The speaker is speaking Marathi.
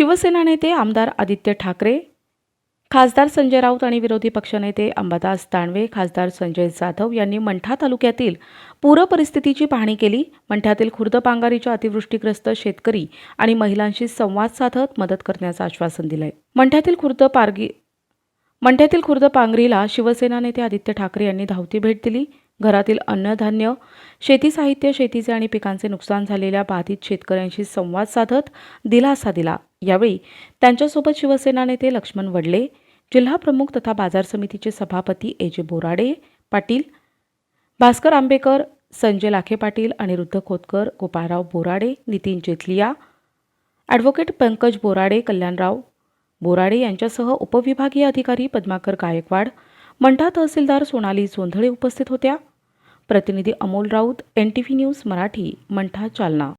शिवसेना नेते आमदार आदित्य ठाकरे खासदार संजय राऊत आणि विरोधी पक्षनेते अंबादास दानवे खासदार संजय जाधव यांनी मंठा तालुक्यातील पूर परिस्थितीची पाहणी केली. मंठ्यातील खुर्द पांगारीच्या अतिवृष्टीग्रस्त शेतकरी आणि महिलांशी संवाद साधत मदत करण्याचं आश्वासन दिलंय. मंठ्यातील खुर्द पारगी मंठ्यातील खुर्द पांगरीला शिवसेना नेते आदित्य ठाकरे यांनी धावती भेट दिली. घरातील अन्नधान्य शेती साहित्य शेतीचे आणि पिकांचे नुकसान झालेल्या बाधित शेतकऱ्यांशी संवाद साधत दिलासा दिला. यावेळी त्यांच्यासोबत शिवसेना नेते लक्ष्मण वडले जिल्हा प्रमुख तथा बाजार समितीचे सभापती A J Borade Patil Bhaskar Ambekar Sanjay Lakhe Patil Aniruddha Khotkar Gopalrao Borade Nitin Jethaliya advocate Pankaj Borade Kalyanrao Borade यांच्यासह उपविभागीय अधिकारी पद्माकर गायकवाड मंठा तहसीलदार सोनाली जोंधळे उपस्थित होत्या. प्रतिनिधी Amol Raut N T V news Marathi Mantha Jalna.